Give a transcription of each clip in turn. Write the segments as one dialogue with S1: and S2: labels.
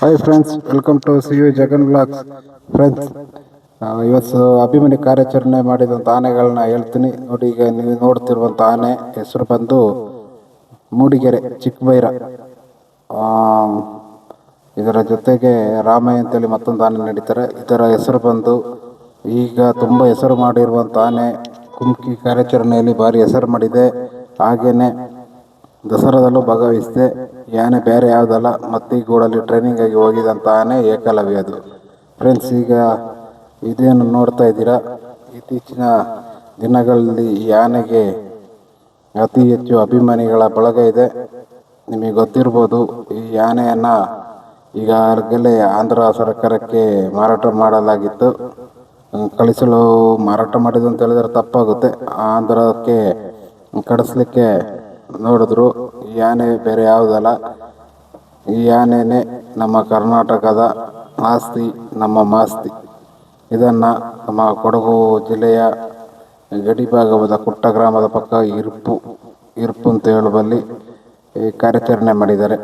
S1: Hi friends welcome to C U Jagan blogs friends ಇವತ್ತು ಅಭಿಮನ್ಯು ಕಾರ್ಯಾಚರಣೆ ಮಾಡಿದಂಥ ಆನೆಗಳನ್ನ ಹೇಳ್ತೀನಿ. ನೋಡಿ, ಈಗ ನೀವು ನೋಡ್ತಿರುವಂಥ ಆನೆ ಹೆಸರು ಬಂದು ಮೂಡಿಗೆರೆ ಚಿಕ್ಕಬೈರ ಇದರ ಜೊತೆಗೆ ರಾಮಯ್ಯ ಅಂತೇಳಿ ಮತ್ತೊಂದು ಆನೆ ನಡೀತಾರೆ. ಇದರ ಹೆಸರು ಬಂದು ಈಗ ತುಂಬ ಹೆಸರು ಮಾಡಿರುವಂಥ ಆನೆ ಕುಮ್ಕಿ ಕಾರ್ಯಾಚರಣೆಯಲ್ಲಿ ಭಾರಿ ಹೆಸರು ಮಾಡಿದೆ. ಹಾಗೇನೆ ದಸರಾದಲ್ಲೂ ಭಾಗವಹಿಸಿದೆ. ಯಾನೆ ಬೇರೆ ಯಾವುದಲ್ಲ ಮತ್ತಿಗೂಡಲ್ಲಿ ಟ್ರೈನಿಂಗ್ ಆಗಿ ಹೋಗಿದಂತ ಆನೆ ಏಕಲವ್ಯ ಅದು. ಫ್ರೆಂಡ್ಸ್ ಈಗ ಇದೇನು ನೋಡ್ತಾ ಇದ್ದೀರಾ? ಇತ್ತೀಚಿನ ದಿನಗಳಲ್ಲಿ ಈ ಅತಿ ಹೆಚ್ಚು ಅಭಿಮಾನಿಗಳ ಬಳಗ ಇದೆ. ನಿಮಗೆ ಗೊತ್ತಿರ್ಬೋದು, ಈ ಆನೆಯನ್ನು ಈಗಾಗಲೇ ಆಂಧ್ರ ಸರ್ಕಾರಕ್ಕೆ ಮಾರಾಟ ಮಾಡಲಾಗಿತ್ತು. ಕಳಿಸಲು ಮಾರಾಟ ಮಾಡಿದ್ದು ಅಂತ ಹೇಳಿದರೆ ತಪ್ಪಾಗುತ್ತೆ. ಆಂಧ್ರಕ್ಕೆ ಕಳಿಸ್ಲಿಕ್ಕೆ ನೋಡಿದ್ರು, ಈ ಆನೆ ಬೇರೆ ಯಾವುದಲ್ಲ. ಈ ಆನೆನೇ ನಮ್ಮ ಕರ್ನಾಟಕದ ಆಸ್ತಿ, ನಮ್ಮ ಮಾಸ್ತಿ. ಇದನ್ನು ನಮ್ಮ ಕೊಡಗು ಜಿಲ್ಲೆಯ ಗಡಿ ಭಾಗವಾದ ಕುಟ್ಟ ಗ್ರಾಮದ ಪಕ್ಕ ಇರುಪು ಇರುಪು ಅಂತ ಹೇಳುವಲ್ಲಿ ಈ ಕಾರ್ಯಾಚರಣೆ ಮಾಡಿದ್ದಾರೆ.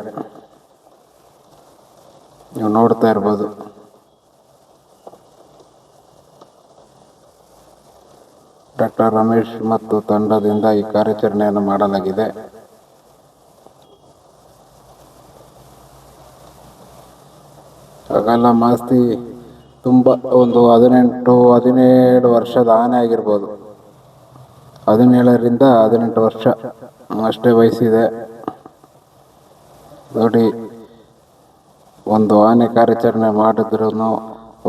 S1: ನೀವು ನೋಡ್ತಾ ಇರ್ಬೋದು. ಡಾಕ್ಟರ್ ರಮೇಶ್ ಮತ್ತು ತಂಡದಿಂದ ಈ ಕಾರ್ಯಾಚರಣೆಯನ್ನು ಮಾಡಲಾಗಿದೆ. ಹಾಗೆಲ್ಲ ಮಾಸ್ತಿ ತುಂಬ ಒಂದು ಹದಿನೆಂಟು, ಹದಿನೇಳು ವರ್ಷದ ಆನೆ ಆಗಿರ್ಬೋದು. ಹದಿನೇಳರಿಂದ ಹದಿನೆಂಟು ವರ್ಷ ಅಷ್ಟೇ ವಯಸ್ಸಿದೆ. ನೋಡಿ, ಒಂದು ಆನೆ ಕಾರ್ಯಾಚರಣೆ ಮಾಡಿದ್ರು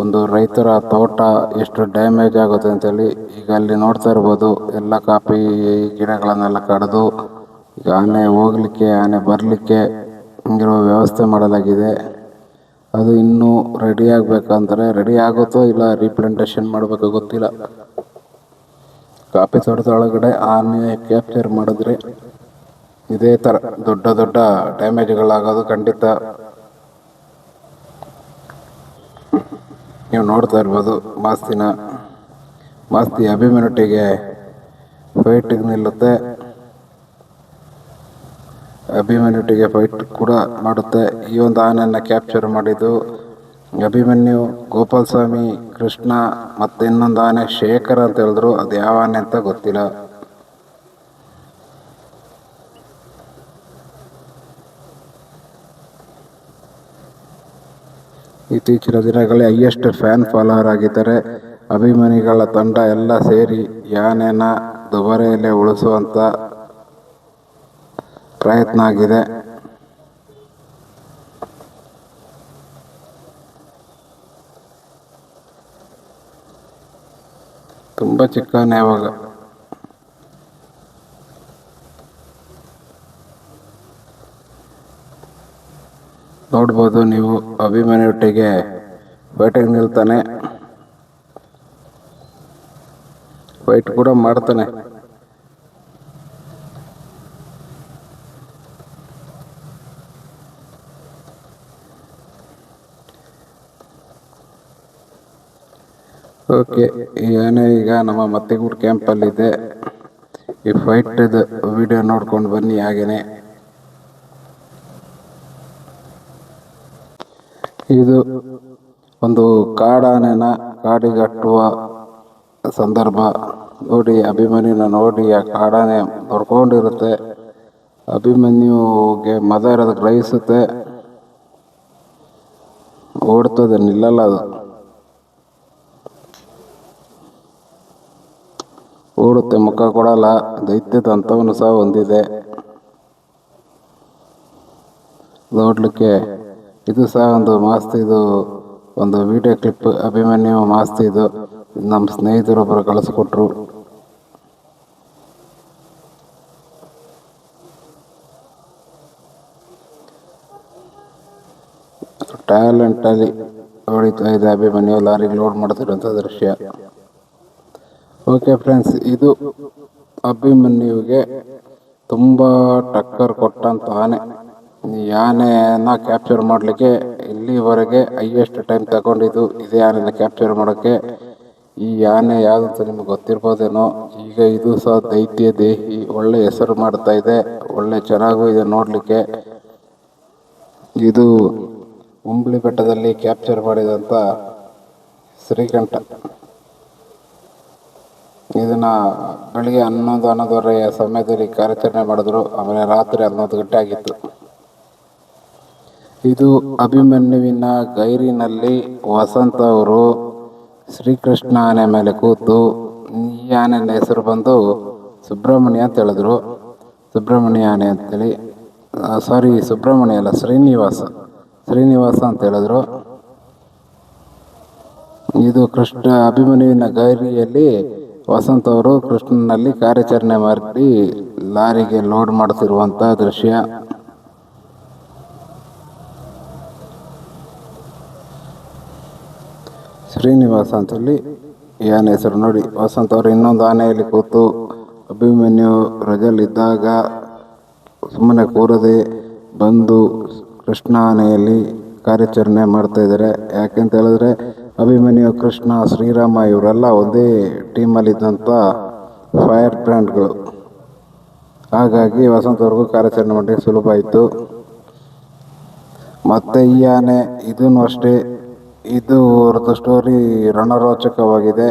S1: ಒಂದು ರೈತರ ತೋಟ ಎಷ್ಟು ಡ್ಯಾಮೇಜ್ ಆಗುತ್ತೆ ಅಂತೇಳಿ ಈಗ ಅಲ್ಲಿ ನೋಡ್ತಾ ಇರ್ಬೋದು. ಎಲ್ಲ ಕಾಫಿ ಗಿಡಗಳನ್ನೆಲ್ಲ ಕಡಿದು ಈಗ ಆನೆ ಹೋಗ್ಲಿಕ್ಕೆ, ಆನೆ ಬರಲಿಕ್ಕೆ ಹಿಂಗಿರೋ ವ್ಯವಸ್ಥೆ ಮಾಡಲಾಗಿದೆ. ಅದು ಇನ್ನೂ ರೆಡಿ ಆಗಬೇಕಂದ್ರೆ ರೆಡಿ ಆಗುತ್ತೋ ಇಲ್ಲ ರೀಪ್ರೆಂಟೇಷನ್ ಮಾಡಬೇಕೋ ಗೊತ್ತಿಲ್ಲ. ಕಾಫಿ ತೋಟದ ಒಳಗಡೆ ಆನೆ ಕ್ಯಾಪ್ಚರ್ ಮಾಡಿದ್ರೆ ಇದೇ ಥರ ದೊಡ್ಡ ದೊಡ್ಡ ಡ್ಯಾಮೇಜ್ಗಳಾಗೋದು ಖಂಡಿತ. ನೀವು ನೋಡ್ತಾ ಇರ್ಬೋದು, ಮಾಸ್ತಿನ, ಮಾಸ್ತಿ ಅಭಿಮನ್ಯುಟಿಗೆ ಫೈಟಿಗೆ ನಿಲ್ಲುತ್ತೆ. ಅಭಿಮನ್ಯುಟಿಗೆ ಫೈಟ್ ಕೂಡ ಮಾಡುತ್ತೆ. ಈ ಒಂದು ಆನೆಯನ್ನು ಕ್ಯಾಪ್ಚರ್ ಮಾಡಿದ್ದು ಅಭಿಮನ್ಯು ಗೋಪಾಲ್ ಸ್ವಾಮಿ ಕೃಷ್ಣ ಮತ್ತು ಇನ್ನೊಂದು ಆನೆ ಶೇಖರ್ ಅಂತ ಹೇಳಿದ್ರು. ಅದು ಯಾವ ಆನೆ ಅಂತ ಗೊತ್ತಿಲ್ಲ. ಇತ್ತೀಚಿನ ದಿನಗಳಲ್ಲಿ ಹೈಯೆಸ್ಟ್ ಫ್ಯಾನ್ ಫಾಲೋವರ್ ಆಗಿದ್ದಾರೆ. ಅಭಿಮಾನಿಗಳ ತಂಡ ಎಲ್ಲ ಸೇರಿ ಯಾನೇನ ದುಬಾರಿಯಲ್ಲೇ ಉಳಿಸುವಂಥ ಪ್ರಯತ್ನ ಆಗಿದೆ. ತುಂಬ ಚಿಕ್ಕವನೇ ಅವಾಗ ನೋಡ್ಬೋದು ನೀವು ಅಭಿಮಾನಿಯೊಟ್ಟಿಗೆ ಫೈಟಿಂಗ್ ನಿಲ್ತಾನೆ. ವೈಟ್ ಕೂಡ ಮಾಡ್ತಾನೆ. ಓಕೆ ಏನೇ ಈಗ ನಮ್ಮ ಮತ್ತೆಗೂಡು ಕ್ಯಾಂಪಲ್ಲಿದೆ ಈ ಫೈಟ್ ವಿಡಿಯೋ ನೋಡ್ಕೊಂಡು ಬನ್ನಿ ಹಾಗೇನೆ. ಇದು ಒಂದು ಕಾಡಾನೆನ ಕಾಡಿಗಟ್ಟುವ ಸಂದರ್ಭ. ನೋಡಿ, ಅಭಿಮನ್ಯುನ ನೋಡಿ, ಆ ಕಾಡಾನೆ ನೋಡ್ಕೊಂಡಿರುತ್ತೆ ಅಭಿಮನ್ಯುಗೆ ಮದ ಇರೋದು ಗ್ರಹಿಸುತ್ತೆ. ಓಡ್ತದೆ, ನಿಲ್ಲಲ್ಲ ಅದು. ಓಡುತ್ತೆ, ಮುಖ ಕೊಡಲ್ಲ. ದೈತ್ಯದ ಅಂತವನ್ನು ಸಹ ಹೊಂದಿದೆ. ನೋಡ್ಲಿಕ್ಕೆ ಇದು ಸಹ ಒಂದು ಮಾಸ್ತ್ ಇದು ಒಂದು ವಿಡಿಯೋ ಕ್ಲಿಪ್ ಅಭಿಮನ್ಯು ಮಾಸ್ತ್ ಇದು ನಮ್ಮ ಸ್ನೇಹಿತರೊಬ್ಬರು ಕಳಿಸ್ಕೊಟ್ರು. ಟ್ಯಾಲೆಂಟ್ ಅಲ್ಲಿ ಹೊಡಿತಾ ಇದೆ ಅಭಿಮನ್ಯು. ಲಾರಿ ಲೋಡ್ ಮಾಡ್ತಿರೋಂಥ ದೃಶ್ಯ. ಓಕೆ ಫ್ರೆಂಡ್ಸ್ ಇದು ಅಭಿಮನ್ಯುಗೆ ತುಂಬಾ ಟಕ್ಕರ್ ಕೊಟ್ಟಂತ ಆನೆಯನ್ನ ಕ್ಯಾಪ್ಚರ್ ಮಾಡಲಿಕ್ಕೆ ಇಲ್ಲಿವರೆಗೆ ಹೈಯೆಸ್ಟ್ ಟೈಮ್ ತಗೊಂಡಿದ್ದು ಇದೇ ಯಾನೆಯನ್ನು ಕ್ಯಾಪ್ಚರ್ ಮಾಡೋಕ್ಕೆ. ಈ ಯಾನೆ ಯಾವುದಂತ ನಿಮ್ಗೆ ಗೊತ್ತಿರ್ಬೋದೇನೋ, ಈಗ ಇದು ಸಹ ದೈತ್ಯ ದೇಹಿ ಒಳ್ಳೆ ಹೆಸರು ಮಾಡ್ತಾ ಇದೆ, ಒಳ್ಳೆ ಚೆನ್ನಾಗೂ ಇದೆ ನೋಡಲಿಕ್ಕೆ. ಇದು ಉಂಬ್ಳಿ ಬೆಟ್ಟದಲ್ಲಿ ಕ್ಯಾಪ್ಚರ್ ಮಾಡಿದಂಥ ಶ್ರೀಕಂಠ. ಇದನ್ನ ಬೆಳಿಗ್ಗೆ ಹನ್ನೊಂದು ಹನ್ನೊಂದುವರೆಯ ಸಮಯದಲ್ಲಿ ಕಾರ್ಯಾಚರಣೆ ಮಾಡಿದ್ರು, ಆಮೇಲೆ ರಾತ್ರಿ ಹನ್ನೊಂದು ಗಂಟೆ ಆಗಿತ್ತು. ಇದು ಅಭಿಮನ್ಯುವಿನ ಗೈರಿನಲ್ಲಿ ವಸಂತ ಅವರು ಶ್ರೀಕೃಷ್ಣ ಆನೆ ಮೇಲೆ ಕೂತು ಈ ಆನೆಯ ಹೆಸರು ಬಂದು ಸುಬ್ರಹ್ಮಣ್ಯ ಅಂತ ಹೇಳಿದ್ರು. ಸುಬ್ರಹ್ಮಣ್ಯ ಆನೆ ಅಂತೇಳಿ ಸಾರಿ ಸುಬ್ರಹ್ಮಣ್ಯ ಅಲ್ಲ, ಶ್ರೀನಿವಾಸ ಶ್ರೀನಿವಾಸ ಅಂತ ಹೇಳಿದ್ರು. ಇದು ಕೃಷ್ಣ, ಅಭಿಮನ್ಯುವಿನ ಗೈರಿಯಲ್ಲಿ ವಸಂತ ಅವರು ಕೃಷ್ಣನಲ್ಲಿ ಕಾರ್ಯಾಚರಣೆ ಮಾಡಿ ಲಾರಿಗೆ ಲೋಡ್ ಮಾಡ್ತಿರುವಂತಹ ದೃಶ್ಯ. ಶ್ರೀನಿವಾಸ ಅಂತೇಳಿ ಈ ಆನೆ ಹೆಸರು ನೋಡಿ. ವಸಂತ ಅವರು ಇನ್ನೊಂದು ಆನೆಯಲ್ಲಿ ಕೂತು ಅಭಿಮನ್ಯು ರಜಲಿದ್ದಾಗ ಸುಮ್ಮನೆ ಕೂರದೆ ಬಂದು ಕೃಷ್ಣ ಆನೆಯಲ್ಲಿ ಕಾರ್ಯಾಚರಣೆ ಮಾಡ್ತಾ ಇದ್ದಾರೆ. ಯಾಕೆಂತ ಹೇಳಿದ್ರೆ, ಅಭಿಮನ್ಯು, ಕೃಷ್ಣ, ಶ್ರೀರಾಮ ಇವರೆಲ್ಲ ಒಂದೇ ಟೀಮಲ್ಲಿ ಇದ್ದಂಥ ಫೈರ್ ಬ್ರ್ಯಾಂಡ್ಗಳು. ಹಾಗಾಗಿ ವಸಂತವರೆಗೂ ಕಾರ್ಯಾಚರಣೆ ಮಾಡಿ ಸುಲಭ ಆಯಿತು. ಮತ್ತು ಈ ಆನೆ, ಇದನ್ನು ಅಷ್ಟೇ ಇದು ಅವ್ರದ್ದು ಸ್ಟೋರಿ ರಣರೋಚಕವಾಗಿದೆ.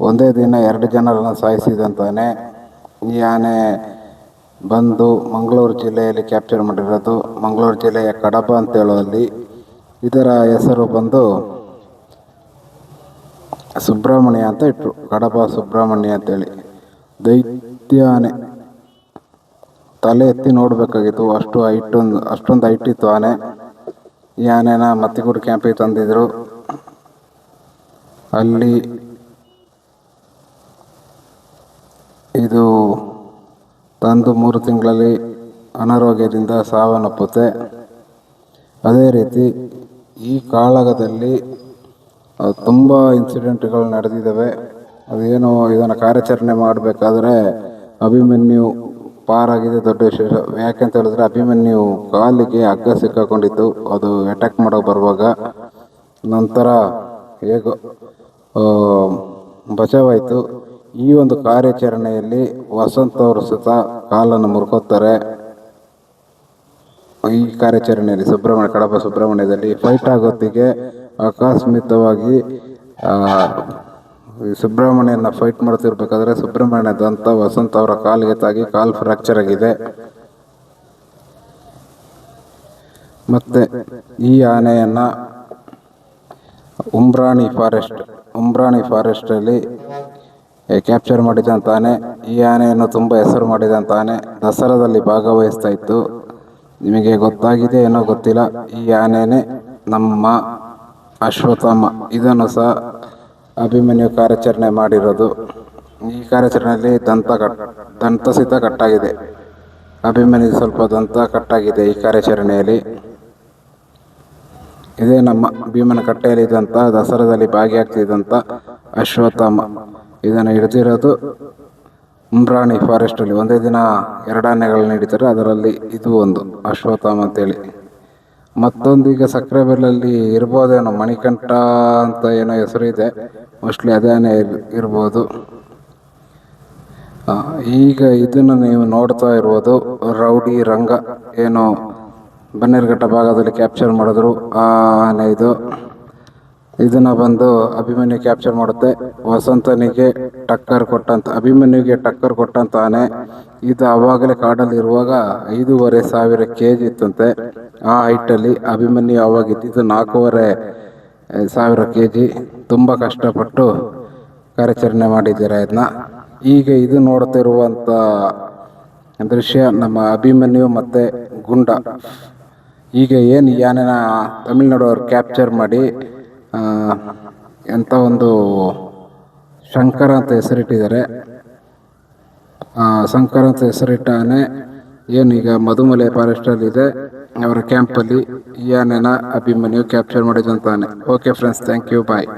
S1: ಒಂದೇ ದಿನ ಎರಡು ಜನರನ್ನು ಸಾಯಿಸಿದಂತಾನೆ ಈ ಆನೆ ಬಂದು ಮಂಗಳೂರು ಜಿಲ್ಲೆಯಲ್ಲಿ ಕ್ಯಾಪ್ಚರ್ ಮಾಡಿರೋದು. ಮಂಗಳೂರು ಜಿಲ್ಲೆಯ ಕಡಬ ಅಂತ ಇದರ ಹೆಸರು ಬಂದು ಸುಬ್ರಹ್ಮಣ್ಯ ಅಂತ ಇಟ್ಟರು ಕಡಬ ಸುಬ್ರಹ್ಮಣ್ಯ ಅಂತೇಳಿ. ದೈತ್ಯ ಆನೆ. ತಲೆ ಎತ್ತಿ ನೋಡಬೇಕಾಗಿತ್ತು. ಅಷ್ಟು ಹೈಟ್ ಅಷ್ಟೊಂದು ಹೈಟ್ ಇತ್ತು ಆನೆ. ಈ ಆನೆನ ಮತ್ತಿಗೂಡು ಕ್ಯಾಂಪಿಗೆ ತಂದಿದ್ರು. ಅಲ್ಲಿ ಇದು ತಂದು ಮೂರು ತಿಂಗಳಲ್ಲಿ ಅನಾರೋಗ್ಯದಿಂದ ಸಾವನ್ನಪ್ಪುತ್ತೆ. ಅದೇ ರೀತಿ ಈ ಕಾಳಗದಲ್ಲಿ ತುಂಬ ಇನ್ಸಿಡೆಂಟ್ಗಳು ನಡೆದಿದ್ದಾವೆ. ಅದೇನು ಇದನ್ನು ಕಾರ್ಯಾಚರಣೆ ಮಾಡಬೇಕಾದ್ರೆ ಅಭಿಮನ್ಯು ಪಾರಾಗಿದೆ, ದೊಡ್ಡ ವಿಶೇಷ. ಯಾಕೆಂತ ಹೇಳಿದ್ರೆ ಅಭಿಮನ್ಯು ಕಾಲಿಗೆ ಹಗ್ಗ ಸಿಕ್ಕಾಕೊಂಡಿತ್ತು ಅದು ಅಟ್ಯಾಕ್ ಮಾಡೋಕೆ ಬರುವಾಗ ನಂತರ ಹೇಗೋ ಬಚಾವಾಯಿತು. ಈ ಒಂದು ಕಾರ್ಯಾಚರಣೆಯಲ್ಲಿ ವಸಂತ ಅವರು ಸುತ ಕಾಲನ್ನು ಮುರ್ಕೋತಾರೆ. ಈ ಕಾರ್ಯಾಚರಣೆಯಲ್ಲಿ ಸುಬ್ರಹ್ಮಣ್ಯ ಕಡಪ ಸುಬ್ರಹ್ಮಣ್ಯದಲ್ಲಿ ಫೈಟ್ ಆಗೋತ್ತಿಗೆ ಆಕಸ್ಮಿತವಾಗಿ ಈ ಸುಬ್ರಹ್ಮಣ್ಯನ ಫೈಟ್ ಮಾಡ್ತಿರ್ಬೇಕಾದ್ರೆ ಸುಬ್ರಹ್ಮಣ್ಯ ದಂತ ವಸಂತ ಅವರ ಕಾಲಿಗೆ ತಾಗಿ ಕಾಲ್ ಫ್ರಾಕ್ಚರ್ ಆಗಿದೆ. ಮತ್ತೆ ಈ ಆನೆಯನ್ನ ಉಮ್ರಾಣಿ ಫಾರೆಸ್ಟ್ ಉಮ್ರಾಣಿ ಫಾರೆಸ್ಟಲ್ಲಿ ಕ್ಯಾಪ್ಚರ್ ಮಾಡಿದಂತಾನೆ ಈ ಆನೆಯನ್ನು ತುಂಬ ಹೆಸರು ಮಾಡಿದಂತಾನೆ ದಸರಾದಲ್ಲಿ ಭಾಗವಹಿಸ್ತಾ ಇತ್ತು. ನಿಮಗೆ ಗೊತ್ತಾಗಿದೆ ಏನೋ ಗೊತ್ತಿಲ್ಲ, ಈ ಆನೆನೇ ನಮ್ಮ ಅಶ್ವತ್ಥಮ್ಮ ಇದನ್ನು ಸಹ ಅಭಿಮನ್ಯು ಕಾರ್ಯಾಚರಣೆ ಮಾಡಿರೋದು. ಈ ಕಾರ್ಯಾಚರಣೆಯಲ್ಲಿ ದಂತ ಕಟ್ ದಂತ ಸಹಿತ ಕಟ್ಟಾಗಿದೆ ಅಭಿಮನ್ಯು ಸ್ವಲ್ಪ ದಂತ ಕಟ್ಟಾಗಿದೆ ಈ ಕಾರ್ಯಾಚರಣೆಯಲ್ಲಿ. ಇದೇ ನಮ್ಮ ಭೀಮನ ಕಟ್ಟೆಯಲ್ಲಿದ್ದಂಥ ದಸರಾದಲ್ಲಿ ಭಾಗಿಯಾಗ್ತಿದ್ದಂಥ ಅಶ್ವತ್ಥಾಮ. ಇದನ್ನು ಹಿಡಿದಿರೋದು ಉಮ್ರಾಣಿ ಫಾರೆಸ್ಟಲ್ಲಿ ಒಂದೇ ದಿನ ಎರಡಾನೆಗಳನ್ನ ಹಿಡಿತಾರೆ. ಅದರಲ್ಲಿ ಇದು ಒಂದು ಅಶ್ವತ್ಥಾಮ ಅಂತೇಳಿ. ಮತ್ತೊಂದು ಈಗ ಸಕ್ರೆಬೆಲ್ಲಲ್ಲಿ ಇರ್ಬೋದೇನೋ, ಮಣಿಕಂಠ ಅಂತ ಏನೋ ಹೆಸರು ಇದೆ ಮೋಸ್ಟ್ಲಿ ಅದೇನೇ ಇರ್ಬೋದು. ಈಗ ಇದನ್ನು ನೀವು ನೋಡ್ತಾ ಇರ್ಬೋದು. ರೌಡಿ ರಂಗ ಏನೋ, ಬನ್ನೇರುಘಟ್ಟ ಭಾಗದಲ್ಲಿ ಕ್ಯಾಪ್ಚರ್ ಮಾಡಿದ್ರು. ಆ ಆನೆ ಇದು. ಇದನ್ನ ಬಂದು ಅಭಿಮನ್ಯು ಕ್ಯಾಪ್ಚರ್ ಮಾಡುತ್ತೆ. ವಸಂತನಿಗೆ ಟಕ್ಕರ್ ಕೊಟ್ಟಂತ, ಅಭಿಮನ್ಯುಗೆ ಟಕ್ಕರ್ ಕೊಟ್ಟಂತ ಆನೆ ಇದು ಅವಾಗಲೇ ಕಾಡಲ್ಲಿ ಇರುವಾಗ ಐದೂವರೆ ಸಾವಿರ ಕೆ ಜಿ ಇತ್ತಂತೆ. ಆ ಹೈಟಲ್ಲಿ ಅಭಿಮನ್ಯು ಅವಾಗ ಇದ್ದಿದ್ದು ನಾಲ್ಕೂವರೆ ಸಾವಿರ ಕೆ ಜಿ ತುಂಬ ಕಷ್ಟಪಟ್ಟು ಕಾರ್ಯಾಚರಣೆ ಮಾಡಿದ್ದೀರಾ ಇದನ್ನ. ಈಗ ಇದು ನೋಡ್ತಿರುವಂಥ ದೃಶ್ಯ ನಮ್ಮ ಅಭಿಮನ್ಯು ಮತ್ತು ಗುಂಡ. ಈಗ ಏನು ಯಾನೇನ ತಮಿಳ್ನಾಡು ಅವ್ರು ಕ್ಯಾಪ್ಚರ್ ಮಾಡಿ ಎಂಥ ಒಂದು ಶಂಕರ ಅಂತ ಹೆಸರಿಟ್ಟಿದ್ದಾರೆ. ಶಂಕರ ಅಂತ ಹೆಸರಿಟ್ಟಾನೆ ಏನೀಗ ಮಧುಮಲೆ ಫಾರೆಸ್ಟಲ್ಲಿ ಇದೆ. ಅವರ ಕ್ಯಾಂಪಲ್ಲಿ ಈ ಆನೆನ Abhimanyu capture ಮಾಡಿದಂತಾನೆ. Okay friends thank you bye